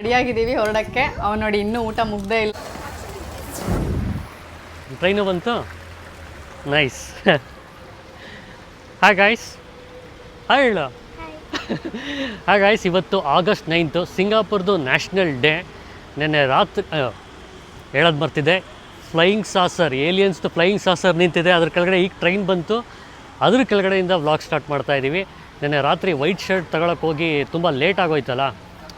ರೆಡಿಯಾಗಿದ್ದೀವಿ ಹೊರಡಕ್ಕೆ. ಅವ್ನು ನೋಡಿ ಇನ್ನೂ ಊಟ ಮುಗ್ದೇ ಇಲ್ಲ. ಟ್ರೈನು ಬಂತು? ನೈಸ್. ಹಾಯ್ ಗಾಯ್ಸ್ ಹಾಯ್ ಹೇಳು. ಹಾಯ್ ಗಾಯ್ಸ್ ಇವತ್ತು ಆಗಸ್ಟ್ ನೈನ್ತು, ಸಿಂಗಾಪುರ್ದು ನ್ಯಾಷನಲ್ ಡೇ. ನೆನ್ನೆ ರಾತ್ರಿ ಹೇಳೋದು ಬರ್ತಿದೆ ಫ್ಲೈಯಿಂಗ್ ಸಾಸರ್ ಏಲಿಯನ್ಸ್ದು ಫ್ಲೈಯಿಂಗ್ ಸಾಸರ್ ನಿಂತಿದೆ. ಅದ್ರ ಕೆಳಗಡೆ ಈಗ ಟ್ರೈನ್ ಬಂತು. ಅದ್ರ ಕೆಳಗಡೆಯಿಂದ ವ್ಲಾಗ್ ಸ್ಟಾರ್ಟ್ ಮಾಡ್ತಾ ಇದ್ದೀವಿ ನೆನ್ನೆ ರಾತ್ರಿ ವೈಟ್ ಶರ್ಟ್ ತಗೊಳಕ್ಕೆ ಹೋಗಿ ತುಂಬ ಲೇಟ್ ಆಗೋಯ್ತಲ್ಲ.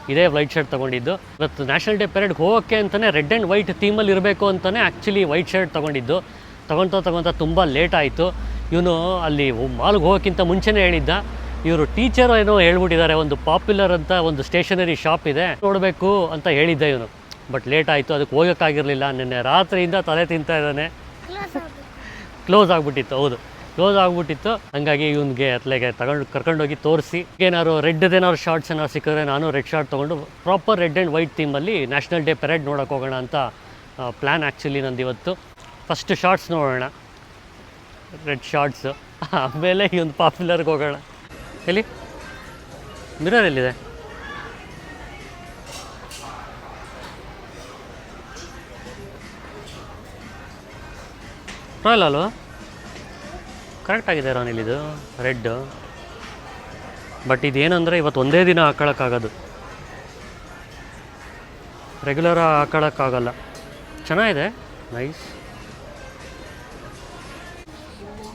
ಇದೇ ವೈಟ್ ಶರ್ಟ್ ತೊಗೊಂಡಿದ್ದು. ಇವತ್ತು ನ್ಯಾಷನಲ್ ಡೇ ಪೆರೇಡ್ಗೆ ಹೋಗೋಕ್ಕೆ ಅಂತಲೇ ರೆಡ್ ಆ್ಯಂಡ್ ವೈಟ್ ಥೀಮಲ್ಲಿ ಇರಬೇಕು ಅಂತಲೇ ಆ್ಯಕ್ಚುಲಿ ವೈಟ್ ಶರ್ಟ್ ತೊಗೊಂಡಿದ್ದು. ತೊಗೊಳ್ತಾ ತೊಗೊಳ್ತಾ ತುಂಬ ಲೇಟ್ ಆಯಿತು. ಇವನು ಅಲ್ಲಿ ಮಾಲ್ಗೆ ಹೋಗೋಕ್ಕಿಂತ ಮುಂಚೆನೇ ಹೇಳಿದ್ದ. ಇವರು ಟೀಚರ್ ಏನೋ ಹೇಳ್ಬಿಟ್ಟಿದ್ದಾರೆ ಒಂದು ಪಾಪ್ಯುಲರ್ ಅಂತ ಒಂದು ಸ್ಟೇಷನರಿ ಶಾಪ್ ಇದೆ. ನೋಡಬೇಕು ಅಂತ ಹೇಳಿದ್ದ ಇವನು. ಬಟ್ ಲೇಟ್ ಆಯಿತು ಅದಕ್ಕೆ ಹೋಗೋಕ್ಕಾಗಿರಲಿಲ್ಲ. ನಿನ್ನೆ ರಾತ್ರಿಯಿಂದ ತಲೆ ತಿಂತಾ ಇದ್ದಾನೆ. ಕ್ಲೋಸ್ ಆಗಿಬಿಟ್ಟಿತ್ತು ಹೌದು. ಕ್ಲೋಸ್ ಆಗಿಬಿಟ್ಟಿತ್ತು. ಹಂಗಾಗಿ ಇವನಿಗೆ ಅತ್ಲೆಗೆ ತಗೊಂಡು ಕರ್ಕೊಂಡೋಗಿ ತೋರಿಸಿ. ಏನಾದ್ರು ರೆಡ್ ಏನಾದ್ರು ಶಾರ್ಟ್ಸ್ ಏನಾದ್ರು ಸಿಕ್ಕಿದ್ರೆ ನಾನು ರೆಡ್ ಶಾರ್ಟ್ ತೊಗೊಂಡು ಪ್ರಾಪರ್ ರೆಡ್ ಆ್ಯಂಡ್ ವೈಟ್ ಥೀಮಲ್ಲಿ ನ್ಯಾಷನಲ್ ಡೇ ಪೆರೇಡ್ ನೋಡೋಕೆ ಹೋಗೋಣ ಅಂತ ಪ್ಲ್ಯಾನ್ ಆ್ಯಕ್ಚುಲಿ ನಂದು ಇವತ್ತು. ಫಸ್ಟ್ ಶಾರ್ಟ್ಸ್ ನೋಡೋಣ. ರೆಡ್ ಶಾರ್ಟ್ಸು ಆಮೇಲೆ ಈ ಒಂದು ಪಾಪ್ಯುಲರ್ಗೆ ಹೋಗೋಣ. ಎಲ್ಲಿ? ಮಿರರ್ ಎಲ್ಲಿದೆ? ರಾಯಲ್ ಅಲ್ವಾ? ಕರೆಕ್ಟ್ ಆಗಿದೆ ರಾನಿಲ್ ಇದು. ರೆಡ್ ಬಟ್ ಇದೇನಂದರೆ ಇವತ್ತು ಒಂದೇ ದಿನ ಹಾಕೊಳ್ಳೋಕ್ಕಾಗೋದು ರೆಗ್ಯುಲರ್ ಹಾಕೊಳ್ಳೋಕ್ಕಾಗಲ್ಲ ಚೆನ್ನಾಗಿದೆ. ನೈಸ್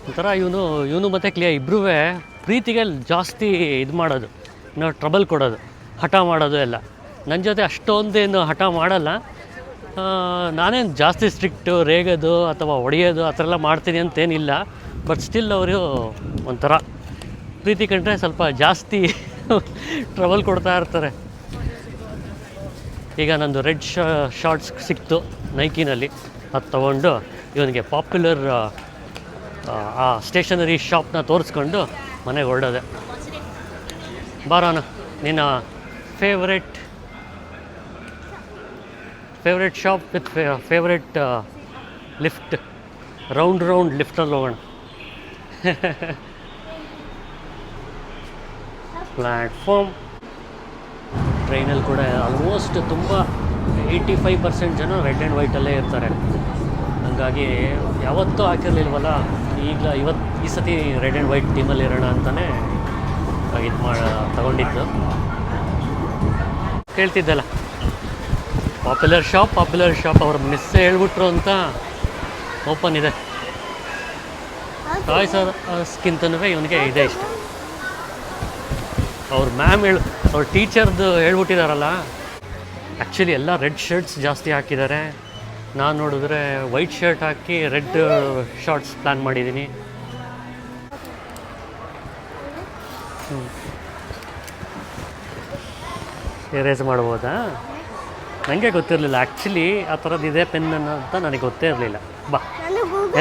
ಒಂಥರ ಇವನು ಇವನು ಮತ್ತು ಕ್ಲಿಯರ್ ಇಬ್ಬರೂ ಪ್ರೀತಿಗೆ ಜಾಸ್ತಿ ಇದು ಮಾಡೋದು. ಇನ್ನು ಟ್ರಬಲ್ ಕೊಡೋದು. ಹಠ ಮಾಡೋದು ಎಲ್ಲ. ನನ್ನ ಜೊತೆ ಅಷ್ಟೊಂದೇನು ಹಠ ಮಾಡಲ್ಲ. ನಾನೇನು ಜಾಸ್ತಿ ಸ್ಟ್ರಿಕ್ಟು ರೇಗೋದು ಅಥವಾ ಹೊಡೆಯೋದು, ಆ ಥರ ಎಲ್ಲ ಮಾಡ್ತೀನಿ ಅಂತೇನಿಲ್ಲ. ಬಟ್ ಸ್ಟಿಲ್ ಅವರು ಒಂಥರ ಪ್ರೀತಿ ಕಂಡ್ರೆ ಸ್ವಲ್ಪ ಜಾಸ್ತಿ ಟ್ರಬಲ್ ಕೊಡ್ತಾ ಇರ್ತಾರೆ. ಈಗ ನಂದು ರೆಡ್ ಶಾರ್ಟ್ಸ್ ಸಿಕ್ತು ನೈಕಿನಲ್ಲಿ ಅದು ತೊಗೊಂಡು ಇವನಿಗೆ ಪಾಪ್ಯುಲರ್ ಆ ಸ್ಟೇಷನರಿ ಶಾಪ್ನ ತೋರಿಸ್ಕೊಂಡು ಮನೆಗೆ ಹೊರಡೋದೆ. ಬಾರೋಣ ನಿನ್ನ favourite favourite shop with favourite lift round round ಲಿಫ್ಟಲ್ಲಿ ಹೋಗೋಣ. ಪ್ಲ್ಯಾಟ್ಫಾರ್ಮ್ ಟ್ರೈನಲ್ಲಿ ಕೂಡ ಆಲ್ಮೋಸ್ಟ್ ತುಂಬ ಏಯ್ಟಿ ಫೈವ್ ಪರ್ಸೆಂಟ್ ಜನ ರೆಡ್ ಆ್ಯಂಡ್ ವೈಟಲ್ಲೇ ಇರ್ತಾರೆ. ಹಾಗಾಗಿ ಯಾವತ್ತೂ ಹಾಕಿರಲಿಲ್ವಲ್ಲ ಈಗ ಇವತ್ತು ಈ ಸತಿ ರೆಡ್ ಆ್ಯಂಡ್ ವೈಟ್ ಟೀಮಲ್ಲಿ ಇರೋಣ ಅಂತಲೇ ಇದು ಮಾಡಿ, ತಗೊಂಡಿದ್ದು. ಕೇಳ್ತಿದ್ದಲ್ಲ. ಪಾಪ್ಯುಲರ್ ಶಾಪ್ ಪಾಪ್ಯುಲರ್ ಶಾಪ್ ಅವ್ರ ಮಿಸ್ಸೇ ಹೇಳ್ಬಿಟ್ರು ಅಂತ ಓಪನ್ ಇದೆ. ಟಾಯ್ಸ್ ಸ್ಕಿಂತನೂ ಇವನಿಗೆ ಇದೆ ಇಷ್ಟ. ಅವ್ರ ಮ್ಯಾಮ್ ಹೇಳು ಅವ್ರ ಟೀಚರ್ದು ಹೇಳ್ಬಿಟ್ಟಿದಾರಲ್ಲ ಆ್ಯಕ್ಚುಲಿ ಎಲ್ಲ ರೆಡ್ ಶರ್ಟ್ಸ್ ಜಾಸ್ತಿ ಹಾಕಿದ್ದಾರೆ. ನಾನು ನೋಡಿದ್ರೆ ವೈಟ್ ಶರ್ಟ್ ಹಾಕಿ ರೆಡ್ ಶಾರ್ಟ್ಸ್ ಪ್ಲ್ಯಾನ್ ಮಾಡಿದ್ದೀನಿ ಎರೇಸ್ ಮಾಡ್ಬೋದಾ? ನನಗೆ ಗೊತ್ತಿರಲಿಲ್ಲ ಆ್ಯಕ್ಚುಲಿ ಆ ಥರದ್ದು ಇದೆ ಪೆನ್ ಅಂತ ನನಗೆ ಗೊತ್ತೇ ಇರಲಿಲ್ಲ. ಬಾ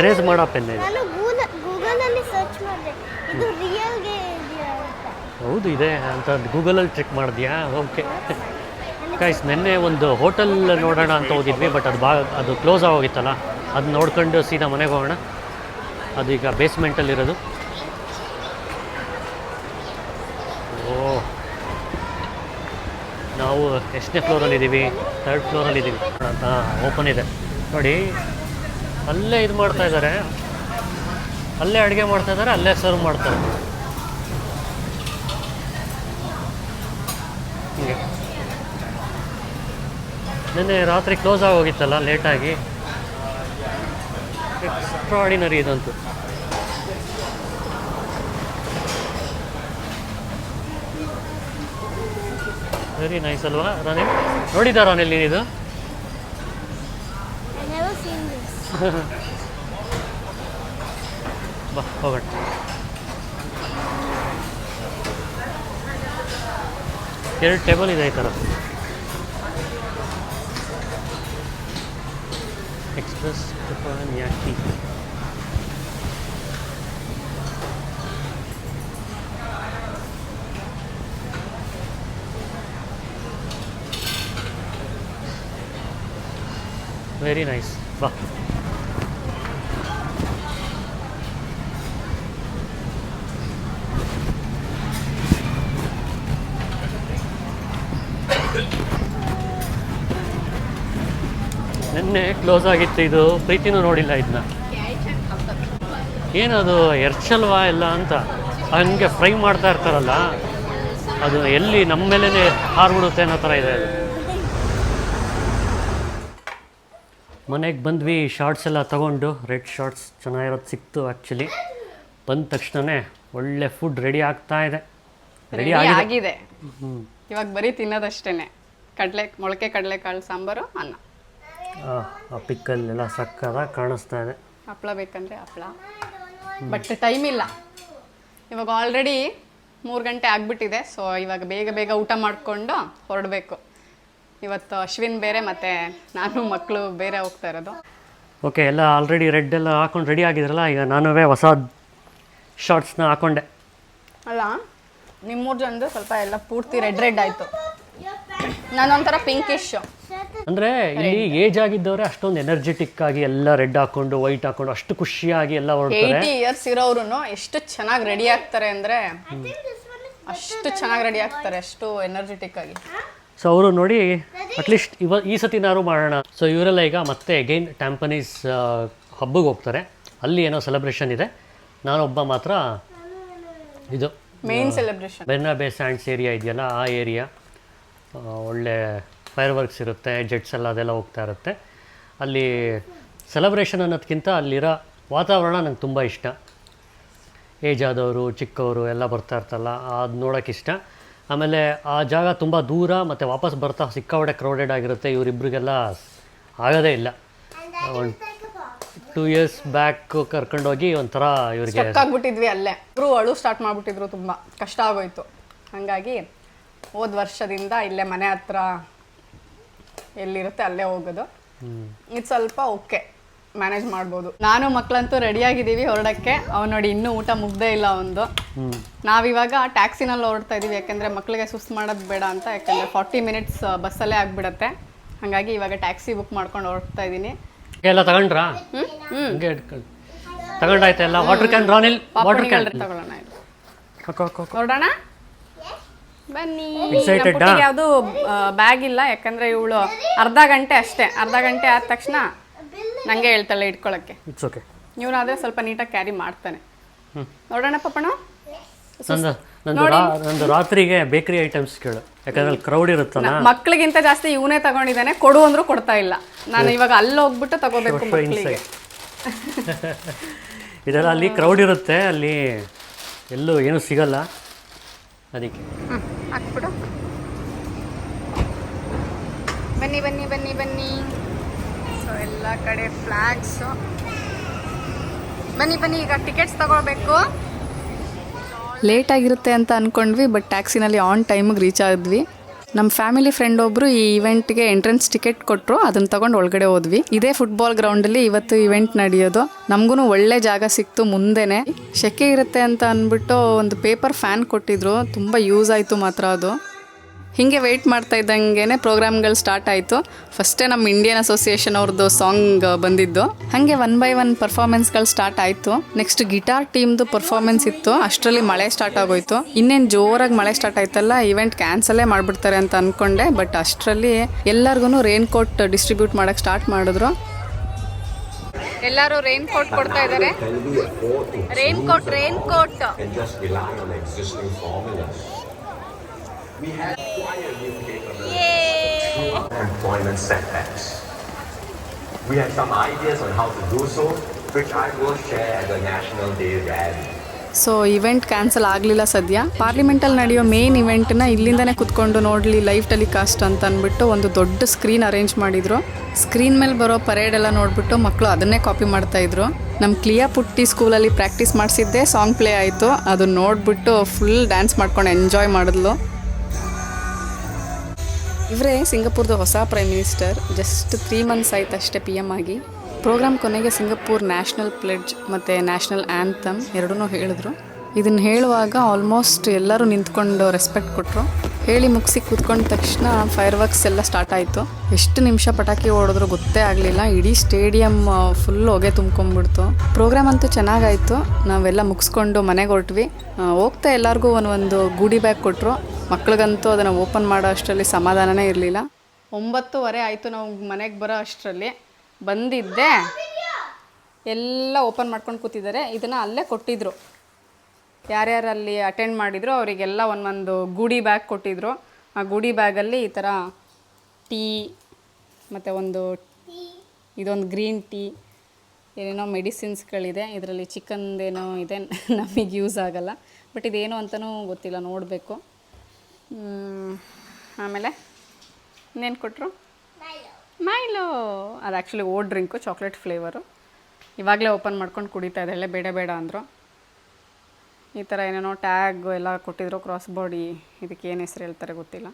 ಎರೇಸ್ ಮಾಡೋ ಪೆನ್ ಇದೆ. ಸರ್ಚ್ ಮಾಡಿದೆ. ಇದು ರಿಯಲ್ಗೆ ಇದೆಯಾ ಹೌದು ಇದೆ. ಅಂತ ಗೂಗಲಲ್ಲಿ ಚೆಕ್ ಮಾಡಿದ್ಯಾ? ಓಕೆ ಕೈಸ್ ನಿನ್ನೆ ಒಂದು ಹೋಟೆಲ್ ನೋಡೋಣ ಅಂತ ಹೋಗಿದ್ವಿ ಬಟ್ ಅದು ಬಾ ಅದು ಕ್ಲೋಸ್ ಆಗೋಗಿತ್ತಲ್ಲ. ಅದು ನೋಡ್ಕೊಂಡು ಸೀದಾ ಮನೆಗೆ ಹೋಗೋಣ. ಅದು ಈಗ ಬೇಸ್ಮೆಂಟಲ್ಲಿರೋದು ಓ. ನಾವು ಎಷ್ಟನೇ ಫ್ಲೋರಲ್ಲಿದ್ದೀವಿ ಥರ್ಡ್ ಫ್ಲೋರಲ್ಲಿ ಇದ್ದೀವಿ ಹಾಂ ಓಪನ್ ಇದೆ. ನೋಡಿ ಅಲ್ಲೇ ಇದು ಮಾಡ್ತಾ ಇದ್ದಾರೆ ಅಲ್ಲೇ ಅಡುಗೆ ಮಾಡ್ತಾ ಇದ್ದಾರೆ ಅಲ್ಲೇ ಸರ್ವ್ ಮಾಡ್ತಾರೆ ಹಿಂಗೆ. ನಿನ್ನೆ ರಾತ್ರಿ ಕ್ಲೋಸ್ ಆಗೋಗಿತ್ತಲ್ಲ ಲೇಟಾಗಿ ಎಕ್ಸ್ಟ್ರಾಡಿನರಿ ಇದಂತು. ವೆರಿ ನೈಸ್ ಅಲ್ವಾ ರಾನಿಲ್ ನೋಡಿದ್ದ ರಾನಿಲ್ ನೀನಿದು ಬಾ ಹೋಗೋಣ ಎರಡು ಟೇಬಲ್ ಇದೆ ಈ ಥರ ಎಕ್ಸ್ಪ್ರೆಸ್ ಯಾಕಿ ವೆರಿ ನೈಸ್ ಬಾ ನಿನ್ನೆ ಕ್ಲೋಸ್ ಆಗಿತ್ತು ಇದು. ಪ್ರೀತಿನೂ ನೋಡಿಲ್ಲ ಇದನ್ನ ಏನದು ಎರ್ಚಲ್ವಾ ಎಲ್ಲ ಅಂತ. ಹಂಗೆ ಫ್ರೈ ಮಾಡ್ತಾ ಇರ್ತಾರಲ್ಲ ಅದು ಎಲ್ಲಿ ನಮ್ಮ ಮೇಲೇ ಹಾರ್ಬಿಡುತ್ತೆ ಅನ್ನೋ ಥರ ಇದೆ ಅದು. ಮನೆಗೆ ಬಂದ್ವಿ ಶಾರ್ಟ್ಸ್ ಎಲ್ಲ ತಗೊಂಡು. ರೆಡ್ ಶಾರ್ಟ್ಸ್ ಚೆನ್ನಾಗಿರೋದು ಸಿಕ್ತು ಆ್ಯಕ್ಚುಲಿ ಬಂದ ತಕ್ಷಣವೇ ಒಳ್ಳೆ ಫುಡ್ ರೆಡಿ ಆಗ್ತಾ ಇದೆ. ರೆಡಿ ಆಗಿದೆ. ಇವಾಗ ಬರೀ ತಿನ್ನೋದಷ್ಟೇ ಕಡಲೆ ಮೊಳಕೆ ಕಡಲೆಕಾಳು ಸಾಂಬಾರು ಅನ್ನ. ಆ ಪಿಕ್ಕಲ್ಲೆಲ್ಲ ಸಕ್ಕದಾಗಿ ಕಾಣಿಸ್ತಾ ಇದೆ. ಹಪ್ಪಳ ಬೇಕಂದ್ರೆ ಹಪ್ಪಳ ಬಟ್ ಟೈಮ್ ಇಲ್ಲ. ಇವಾಗ ಆಲ್ರೆಡಿ ಮೂರು ಗಂಟೆ ಆಗಿಬಿಟ್ಟಿದೆ ಸೊ ಇವಾಗ ಬೇಗ ಬೇಗ ಊಟ ಮಾಡಿಕೊಂಡು ಹೊರಡಬೇಕು. ಇವತ್ತು ಅಶ್ವಿನ್ ಬೇರೆ ಮತ್ತು ನಾನು ಮಕ್ಕಳು ಬೇರೆ ಹೋಗ್ತಾ ಇರೋದು. ಓಕೆ ಎಲ್ಲ ಆಲ್ರೆಡಿ ರೆಡ್ ಎಲ್ಲ ಹಾಕೊಂಡು ರೆಡಿ ಆಗಿದ್ರಲ್ಲ ಈಗ ನಾನು ಹೊಸ ಶಾರ್ಟ್ಸ್ನ ಹಾಕೊಂಡೆ. ಅಲ್ಲ ನಿಮ್ಮೂರು ಜನದು ಸ್ವಲ್ಪ ಎಲ್ಲ ಪೂರ್ತಿ ರೆಡ್ ರೆಡ್ ಆಯಿತು. ನಾನೊಂಥರ ಪಿಂಕಿಶ್ ಅಂದರೆ ಇಲ್ಲಿ ಏಜ್ ಆಗಿದ್ದವ್ರೆ ಅಷ್ಟೊಂದು ಎನರ್ಜೆಟಿಕ್ ಆಗಿ ಎಲ್ಲ ರೆಡ್ ಹಾಕೊಂಡು ವೈಟ್ ಹಾಕೊಂಡು ಅಷ್ಟು ಖುಷಿಯಾಗಿ ಎಲ್ಲ ಹೊರಡ್ತಾರೆ. ಏಯ್ಟಿ ಇಯರ್ಸ್ ಇರೋರು ಎಷ್ಟು ಚೆನ್ನಾಗಿ ರೆಡಿ ಆಗ್ತಾರೆ ಅಂದ್ರೆ ಅಷ್ಟು ಚೆನ್ನಾಗಿ ರೆಡಿ ಆಗ್ತಾರೆ ಅಷ್ಟು ಎನರ್ಜೆಟಿಕ್ ಆಗಿ. ಸೊ ಅವರು ನೋಡಿ ಅಟ್ಲೀಸ್ಟ್ ಇವ ಈ ಸತಿನಾರು ಮಾಡೋಣ. ಸೊ ಇವರೆಲ್ಲ ಈಗ ಮತ್ತೆ ಅಗೈನ್ ಟ್ಯಾಂಪನೀಸ್ ಹಬ್ಬಗೆ ಹೋಗ್ತಾರೆ. ಅಲ್ಲಿ ಏನೋ ಸೆಲೆಬ್ರೇಷನ್ ಇದೆ. ನಾನೊಬ್ಬ ಮಾತ್ರ ಇದು main celebration Marina Bay Sands area ಇದೆಯಲ್ಲ ಆ ಏರಿಯಾ ಒಳ್ಳೆ ಫೈರ್ ವರ್ಕ್ಸ್ ಇರುತ್ತೆ ಜೆಟ್ಸ್ ಎಲ್ಲ ಅದೆಲ್ಲ ಹೋಗ್ತಾ ಇರುತ್ತೆ. ಅಲ್ಲಿ ಸೆಲೆಬ್ರೇಷನ್ ಅನ್ನೋದಕ್ಕಿಂತ ಅಲ್ಲಿರೋ ವಾತಾವರಣ ನಂಗೆ ತುಂಬ ಇಷ್ಟ. ಏಜ್ ಆದವರು, ಚಿಕ್ಕವರು ಎಲ್ಲ ಬರ್ತಾ ಇರ್ತಲ್ಲ ಅದು ನೋಡೋಕೆ ಇಷ್ಟ. ಆಮೇಲೆ ಆ ಜಾಗ ತುಂಬ ದೂರ ಮತ್ತು ವಾಪಸ್ ಬರ್ತಾ ಸಿಕ್ಕಾಪಟ್ಟೆ ಕ್ರೌಡೆಡ್ ಆಗಿರುತ್ತೆ, ಇವರಿಬ್ರಿಗೆಲ್ಲ ಆಗೋದೇ ಇಲ್ಲ. ಒಂದು ಟೂ ಇಯರ್ಸ್ ಬ್ಯಾಕ್ ಕರ್ಕೊಂಡೋಗಿ ಒಂಥರ ಇವರಿಗೆ ಆಗ್ಬಿಟ್ಟಿದ್ವಿ ಅಲ್ಲೇ. ಇಬ್ಬರು ಅಳು ಸ್ಟಾರ್ಟ್ ಮಾಡಿಬಿಟ್ಟಿದ್ರು ತುಂಬ. ಕಷ್ಟ ಆಗೋಯ್ತು. ಹಾಗಾಗಿ ಹೋದ ವರ್ಷದಿಂದ ಇಲ್ಲೇ ಮನೆ ಹತ್ರ ಎಲ್ಲಿರುತ್ತೆ ಅಲ್ಲೇ ಹೋಗೋದು. ಇದು ಸ್ವಲ್ಪ ಓಕೆ. ಮ್ಯಾನೇಜ್ ಮಾಡ್ಬೋದು. ನಾನು ಮಕ್ಕಳಂತೂ ರೆಡಿಯಾಗಿದ್ದೀವಿ ಹೊರಡಕ್ಕೆ. ಅವ್ನು ನೋಡಿ ಇನ್ನೂ ಊಟ ಮುಗ್ದೇ ಇಲ್ಲ ಒಂದು ನಾವಿವಾಗ ಟ್ಯಾಕ್ಸಿನಲ್ಲಿ ಹೊರಡ್ತಾ ಇದ್ದೀವಿ ಯಾಕೆಂದರೆ ಮಕ್ಕಳಿಗೆ ಸುಸ್ತು ಮಾಡೋದು ಬೇಡ ಅಂತ ಯಾಕೆಂದರೆ ಫಾರ್ಟಿ ಮಿನಿಟ್ಸ್ ಬಸ್ಸಲ್ಲೇ ಆಗಿಬಿಡತ್ತೆ. ಹಾಗಾಗಿ ಇವಾಗ ಟ್ಯಾಕ್ಸಿ ಬುಕ್ ಮಾಡ್ಕೊಂಡು ಹೊರಡ್ತಾ ಇದ್ದೀನಿ ಎಲ್ಲ ತಗೊಂಡ್ರಾ? ತಗೊಂಡಾಯ್ತಾ ಎಲ್ಲ? ವಾಟರ್ ಕ್ಯಾನ್ ರಾನಿಲ್ ವಾಟರ್ ಕ್ಯಾನ್ ತಗೊಳ್ಳೋಣ ಹೊರಡೋಣ? ಬನ್ನಿ. Excited ಆ? ಯಾವುದು ಬ್ಯಾಗ್ ಇಲ್ಲ ಯಾಕಂದ್ರೆ ಇವಳು ಅರ್ಧ ಗಂಟೆ ಅಷ್ಟೇ. ಅರ್ಧ ಗಂಟೆ ಆದ ತಕ್ಷಣ ನಂಗೆ ಹೇಳ್ತಾಳೆ ಇಟ್ಕೊಳಕ್ಕೆ. ಇಟ್ಸ್ ಓಕೆ ಇವನಾದ್ರೆ ಸ್ವಲ್ಪ ನೀಟಾಗಿ ಕ್ಯಾರಿ ಮಾಡ್ತಾನೆ. ನೋಡೋಣ ಪಪ್ಪಣ ನಂದು ನಂದು ರಾ ನಂದು ರಾತ್ರಿಗೆ ಬೇಕರಿ ಐಟಮ್ಸ್ ಕೇಳು. ಯಾಕಂದ್ರೆ ಅಲ್ಲಿ ಕ್ರೌಡ್ ಇರುತ್ತಲ್ಲ? ಮಕ್ಳಿಗಿಂತ ಜಾಸ್ತಿ ಇವನೇ ತಗೊಂಡಿದ್ದಾನೆ ಕೊಡು ಅಂದ್ರೂ ಕೊಡ್ತಾ ಇಲ್ಲ. ನಾನು ಇವಾಗ ಅಲ್ಲಿ ಹೋಗ್ಬಿಟ್ಟು ತಗೋಬೇಕು. ಇದೆಲ್ಲ ಅಲ್ಲಿ ಕ್ರೌಡ್ ಇರುತ್ತೆ ಅಲ್ಲಿ ಎಲ್ಲೂ ಏನೂ ಸಿಗಲ್ಲ. ಅದಕ್ಕೆ. ಹಾಕ್ಬಿಡು. ಬನ್ನಿ ಬನ್ನಿ ಬನ್ನಿ ಬನ್ನಿ. ಸೊ ಎಲ್ಲ ಕಡೆ ಫ್ಲಾಗ್ಸು ಬನ್ನಿ ಬನ್ನಿ ಈಗ ಟಿಕೆಟ್ಸ್ ತಗೊಳ್ಬೇಕು. ಲೇಟ್ ಆಗಿರುತ್ತೆ ಅಂತ ಅಂದ್ಕೊಂಡ್ವಿ ಬಟ್ ಟ್ಯಾಕ್ಸಿನಲ್ಲಿ ಆನ್ ಟೈಮಿಗೆ ರೀಚ್ ಆದ್ವಿ ನಮ್ಮ ಫ್ಯಾಮಿಲಿ ಫ್ರೆಂಡ್ ಒಬ್ಬರು ಈ ಇವೆಂಟ್ಗೆ ಎಂಟ್ರೆನ್ಸ್ ಟಿಕೆಟ್ ಕೊಟ್ಟರು ಅದನ್ನ ತಗೊಂಡು ಒಳಗಡೆ ಹೋದ್ವಿ. ಇದೇ ಫುಟ್ಬಾಲ್ ಗ್ರೌಂಡಲ್ಲಿ ಇವತ್ತು ಇವೆಂಟ್ ನಡೆಯೋದು. ನಮಗೂ ಒಳ್ಳೆ ಜಾಗ ಸಿಕ್ತು ಮುಂದೆನೆ. ಶೆಕೆ ಇರುತ್ತೆ ಅಂತ ಅಂದ್ಬಿಟ್ಟು ಒಂದು ಪೇಪರ್ ಫ್ಯಾನ್ ಕೊಟ್ಟಿದ್ರು. ತುಂಬ ಯೂಸ್ ಆಯಿತು ಮಾತ್ರ ಅದು. ಹೀಗೆ ವೆಯ್ಟ್ ಮಾಡ್ತಾ ಇದ್ದಂಗೆ ಪ್ರೋಗ್ರಾಮ್ಗಳು ಸ್ಟಾರ್ಟ್ ಆಯಿತು. ಫಸ್ಟೇ ನಮ್ಮ ಇಂಡಿಯನ್ ಅಸೋಸಿಯೇಷನ್ ಅವ್ರದ್ದು ಸಾಂಗ್ ಬಂದಿದ್ದು. ಹಾಗೆ ಒನ್ ಬೈ ಒನ್ ಪರ್ಫಾರ್ಮೆನ್ಸ್ಗಳು ಸ್ಟಾರ್ಟ್ ಆಯಿತು. ನೆಕ್ಸ್ಟ್ ಗಿಟಾರ್ ಟೀಮ್ದು ಪರ್ಫಾರ್ಮೆನ್ಸ್ ಇತ್ತು. ಅಷ್ಟರಲ್ಲಿ ಮಳೆ ಸ್ಟಾರ್ಟ್ ಆಗೋಯ್ತು. ಇನ್ನೇನು ಜೋರಾಗಿ ಮಳೆ ಸ್ಟಾರ್ಟ್ ಆಯ್ತಲ್ಲ ಇವೆಂಟ್ ಕ್ಯಾನ್ಸಲೇ ಮಾಡಿಬಿಡ್ತಾರೆ ಅಂತ ಅಂದ್ಕೊಂಡೆ ಬಟ್ ಅಷ್ಟರಲ್ಲಿ ಎಲ್ಲರಿಗೂ ರೈನ್ ಕೋಟ್ ಡಿಸ್ಟ್ರಿಬ್ಯೂಟ್ ಮಾಡೋಕ್ಕೆ ಸ್ಟಾರ್ಟ್ ಮಾಡಿದ್ರು. ಎಲ್ಲರೂ ರೈನ್ ಕೋಟ್ ಕೊಡ್ತಾ ಇದ್ದಾರೆ raincoat raincoat We have quite a new capability. Employment setbacks. We have some ideas on how to do so, which I will share at the National Day rally. So event cancel ಆಗಲಿಲ್ಲ ಸದ್ಯ ಪಾರ್ಲಿಮೆಂಟಲ್ಲಿ ನಡೆಯೋ main ಇವೆಂಟ್ನ ಇಲ್ಲಿಂದನೇ ಕುತ್ಕೊಂಡು ನೋಡಲಿ live telecast ಅಂತ ಅಂದ್ಬಿಟ್ಟು ಒಂದು ದೊಡ್ಡ ಸ್ಕ್ರೀನ್ ಅರೇಂಜ್ ಮಾಡಿದ್ರು ಸ್ಕ್ರೀನ್ ಮೇಲೆ ಬರೋ ಪರೇಡ್ ಎಲ್ಲ ನೋಡ್ಬಿಟ್ಟು ಮಕ್ಕಳು ಅದನ್ನೇ ಕಾಪಿ ಮಾಡ್ತಾ ಇದ್ರು ನಮ್ಮ ಕ್ಲಿಯಾ ಪುಟ್ಟಿ ಸ್ಕೂಲಲ್ಲಿ ಪ್ರಾಕ್ಟೀಸ್ ಮಾಡಿಸಿದ್ದೆ ಸಾಂಗ್ ಪ್ಲೇ ಆಯಿತು ಅದನ್ನ ನೋಡಿಬಿಟ್ಟು ಫುಲ್ ಡ್ಯಾನ್ಸ್ ಮಾಡ್ಕೊಂಡು ಎಂಜಾಯ್ ಮಾಡಿದ್ಲು ಇವರೇ ಸಿಂಗಾಪುರದ ಹೊಸ prime minister just three months ಆಯ್ತು ಅಷ್ಟೇ ಪಿ ಎಂ ಆಗಿ. ಪ್ರೋಗ್ರಾಮ್ ಕೊನೆಗೆ ಸಿಂಗಾಪುರ್ ನ್ಯಾಷನಲ್ ಪ್ಲೆಡ್ಜ್ ಮತ್ತು ನ್ಯಾಷನಲ್ ಆ್ಯಂಥಮ್ ಎರಡೂ ಹೇಳಿದ್ರು. ಇದನ್ನು ಹೇಳುವಾಗ ಆಲ್ಮೋಸ್ಟ್ ಎಲ್ಲರೂ ನಿಂತ್ಕೊಂಡು ರೆಸ್ಪೆಕ್ಟ್ ಕೊಟ್ಟರು ಹೇಳಿ ಮುಗಿಸಿ ಕೂತ್ಕೊಂಡ ತಕ್ಷಣ ಫೈರ್ ವರ್ಕ್ಸ್ ಎಲ್ಲ ಸ್ಟಾರ್ಟ್ ಆಯಿತು. ಎಷ್ಟು ನಿಮಿಷ ಪಟಾಕಿ ಓಡಿದ್ರು ಗೊತ್ತೇ ಆಗಲಿಲ್ಲ. ಇಡೀ ಸ್ಟೇಡಿಯಂ ಫುಲ್ ಹೊಗೆ ತುಂಬ್ಕೊಂಡ್ಬಿಡ್ತು. ಪ್ರೋಗ್ರಾಮ್ ಅಂತೂ ಚೆನ್ನಾಗಾಯಿತು. ನಾವೆಲ್ಲ ಮುಗಿಸ್ಕೊಂಡು ಮನೆಗೆ ಹೊರಟ್ವಿ. ಹೋಗ್ತಾ ಎಲ್ಲರಿಗೂ ಒಂದೊಂದು ಗೂಡಿ ಬ್ಯಾಗ್ ಕೊಟ್ಟರು ಮಕ್ಳಿಗಂತೂ ಅದನ್ನು ಓಪನ್ ಮಾಡೋ ಅಷ್ಟರಲ್ಲಿ ಸಮಾಧಾನನೇ ಇರಲಿಲ್ಲ. ಒಂಬತ್ತುವರೆ ಆಯಿತು ನಾವು ಮನೆಗೆ ಬರೋ ಅಷ್ಟರಲ್ಲಿ. ಬಂದಿದ್ದೆ. ಎಲ್ಲ ಓಪನ್ ಮಾಡ್ಕೊಂಡು ಕೂತಿದ್ದಾರೆ. ಇದನ್ನು ಅಲ್ಲೇ ಕೊಟ್ಟಿದ್ರು. ಯಾರ್ಯಾರು ಅಲ್ಲಿ ಅಟೆಂಡ್ ಮಾಡಿದ್ರು, ಅವರಿಗೆಲ್ಲ ಒಂದೊಂದು ಗೂಡಿ ಬ್ಯಾಗ್ ಕೊಟ್ಟಿದ್ರು. ಆ ಗೂಡಿ ಬ್ಯಾಗಲ್ಲಿ ಈ ಥರ ಟೀ, ಮತ್ತು ಒಂದು ಇದೊಂದು ಗ್ರೀನ್ ಟೀ ಏನೇನೋ ಮೆಡಿಸಿನ್ಸ್ಗಳಿದೆ. ಇದರಲ್ಲಿ ಚಿಕನ್ದೇನೋ ಇದೆ, ನಮಗೆ ಯೂಸ್ ಆಗೋಲ್ಲ. ಬಟ್ ಇದೇನು ಅಂತಲೂ ಗೊತ್ತಿಲ್ಲ, ನೋಡಬೇಕು. ಆಮೇಲೆ ಇನ್ನೇನು ಕೊಟ್ಟರು ಮೈಲೋ ಅದು actually old drink chocolate flavour ಇವಾಗಲೇ ಓಪನ್ ಮಾಡ್ಕೊಂಡು ಕುಡಿತಾ ಇದ್ದಾಳೆ ಬೇಡ ಬೇಡ ಅಂದರು. ಈ ಥರ ಏನೇನೋ ಟ್ಯಾಗ್ ಎಲ್ಲ ಕೊಟ್ಟಿದ್ರು ಕ್ರಾಸ್ ಬಾಡಿ ಇದಕ್ಕೆ ಏನು ಹೆಸರು ಹೇಳ್ತಾರೆ ಗೊತ್ತಿಲ್ಲ.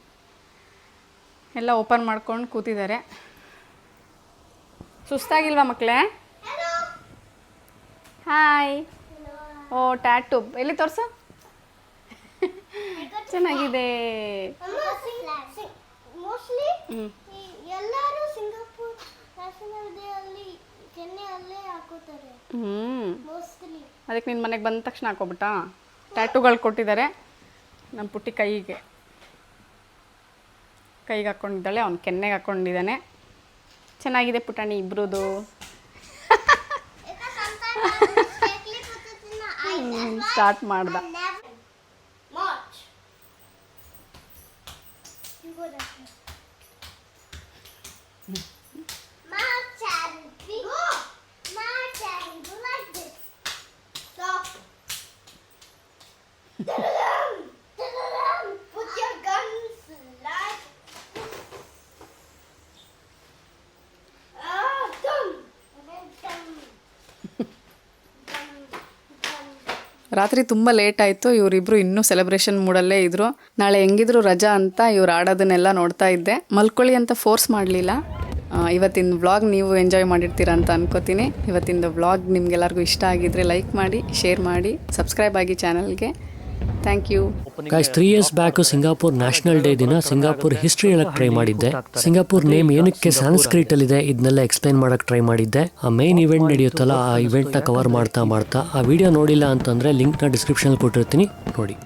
ಎಲ್ಲ ಓಪನ್ ಮಾಡ್ಕೊಂಡು ಕೂತಿದ್ದಾರೆ. ಸುಸ್ತಾಗಿಲ್ವಾ ಮಕ್ಕಳೇ ಹಾಯ್ ಓ ಟ್ಯಾಟು ಎಲ್ಲಿ ತೋರಿಸು? ಚೆನ್ನಾಗಿದೆ. ಹ್ಞೂ ಕೆನ್ನೆ ಅಲ್ಲೇ ಹಾಕೋತಾರೆ ಹ್ಞೂ ಮೋಸ್ಟ್ಲಿ ಅದಕ್ಕೆ ನಿನ್ನ ಮನೆಗೆ ಬಂದ ತಕ್ಷಣ ಹಾಕೋಬಿಟ್ಟಾ? ಟ್ಯಾಟೂಗಳು ಕೊಟ್ಟಿದ್ದಾರೆ ನಮ್ಮ ಪುಟ್ಟಿ ಕೈಗೆ. ಕೈಗೆ ಹಾಕ್ಕೊಂಡಿದ್ದಾಳೆ ಅವ್ನು ಕೆನ್ನೆಗೆ ಹಾಕ್ಕೊಂಡಿದ್ದಾನೆ ಚೆನ್ನಾಗಿದೆ ಪುಟಾಣಿ ಇಬ್ರದು. ಸ್ಟಾರ್ಟ್ ಮಾಡ್ದ. ರಾತ್ರಿ ತುಂಬ ಲೇಟ್ ಆಯಿತು, ಇವರಿಬ್ರು ಇನ್ನೂ ಸೆಲೆಬ್ರೇಷನ್ ಮೂಡಲ್ಲೇ ಇದ್ರು. ನಾಳೆ ಹೆಂಗಿದ್ರು ರಜಾ ಅಂತ ಇವ್ರು ಆಡೋದನ್ನೆಲ್ಲ ನೋಡ್ತಾ ಇದ್ದೆ. ಮಲ್ಕೊಳ್ಳಿ ಅಂತ ಫೋರ್ಸ್ ಮಾಡಲಿಲ್ಲ. ಇವತ್ತಿನ ವ್ಲಾಗ್ ನೀವು ಎಂಜಾಯ್ ಮಾಡಿರ್ತೀರ ಅಂತ ಅನ್ಕೋತೀನಿ. ಇವತ್ತಿನ ವ್ಲಾಗ್ ನಿಮ್ಗೆಲ್ಲರಿಗೂ ಇಷ್ಟ ಆಗಿದ್ರೆ ಲೈಕ್ ಮಾಡಿ ಶೇರ್ ಮಾಡಿ ಸಬ್ಸ್ಕ್ರೈಬ್ ಆಗಿ ಚಾನಲ್ಗೆ thank you three years back Singapore national day ದಿನ ಸಿಂಗಾಪುರ್ ಹಿಸ್ಟ್ರಿ ಹೇಳಕ್ ಟ್ರೈ ಮಾಡಿದ್ದೆ. ಸಿಂಗಾಪುರ್ ನೇಮ್ ಏನಕ್ಕೆ ಸಾಂಸ್ಕ್ರಿಟ್ ಅಲ್ಲಿ ಇದೆ ಇದನ್ನೆಲ್ಲ ಎಕ್ಸ್ಪ್ಲೈನ್ ಮಾಡಕ್ ಟ್ರೈ ಮಾಡಿದ್ದೆ. ಆ ಮೇನ್ ಇವೆಂಟ್ ನಡೆಯುತ್ತಲ್ಲ, ಆ ಇವೆಂಟ್ನ ಕವರ್ ಮಾಡ್ತಾ ಮಾಡ್ತಾ, ಆ ವಿಡಿಯೋ ನೋಡಿಲ್ಲ ಅಂತಂದ್ರೆ ಲಿಂಕ್ನ ಡಿಸ್ಕ್ರಿಪ್ಷನ್ ಕೊಟ್ಟಿರ್ತೀನಿ. ನೋಡಿ.